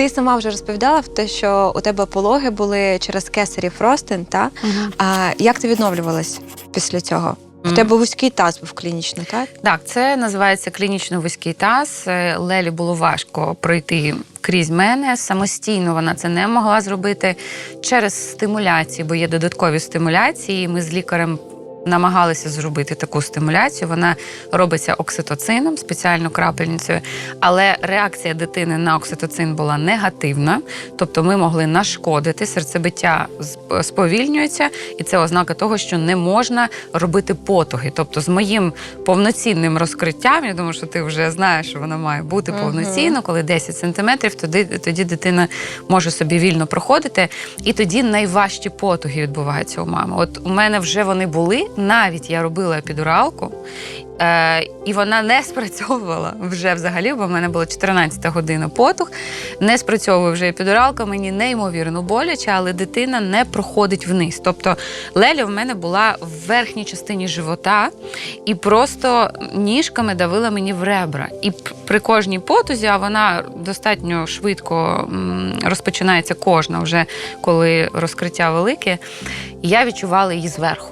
Ти сама вже розповідала в те, що у тебе пологи були через кесарі Фростен, та? А як ти відновлювалась після цього? В тебе вузький таз був клінічно, так? Так, це називається клінічно вузький таз. Е, Лелі було важко пройти крізь мене. Самостійно вона це не могла зробити через стимуляції, бо є додаткові стимуляції. Ми з лікарем. Намагалися зробити таку стимуляцію. Вона робиться окситоцином, спеціально крапельницею, але реакція дитини на окситоцин була негативна, тобто ми могли нашкодити, серцебиття сповільнюється, і це ознака того, що не можна робити потуги. Тобто, з моїм повноцінним розкриттям, я думаю, що ти вже знаєш, що воно має бути повноцінно, коли 10 сантиметрів, тоді, тоді дитина може собі вільно проходити. І тоді найважчі потуги відбуваються у мами. От у мене вже вони були, навіть я робила епідуралку. Е, і вона не спрацьовувала вже взагалі, бо в мене була 14 година потуг. Не спрацьовує вже епідуралка, мені неймовірно боляче, але дитина не проходить вниз. Тобто Леля в мене була в верхній частині живота і просто ніжками давила мені в ребра. І при кожній потузі, а вона достатньо швидко розпочинається кожна, вже коли розкриття велике, я відчувала її зверху.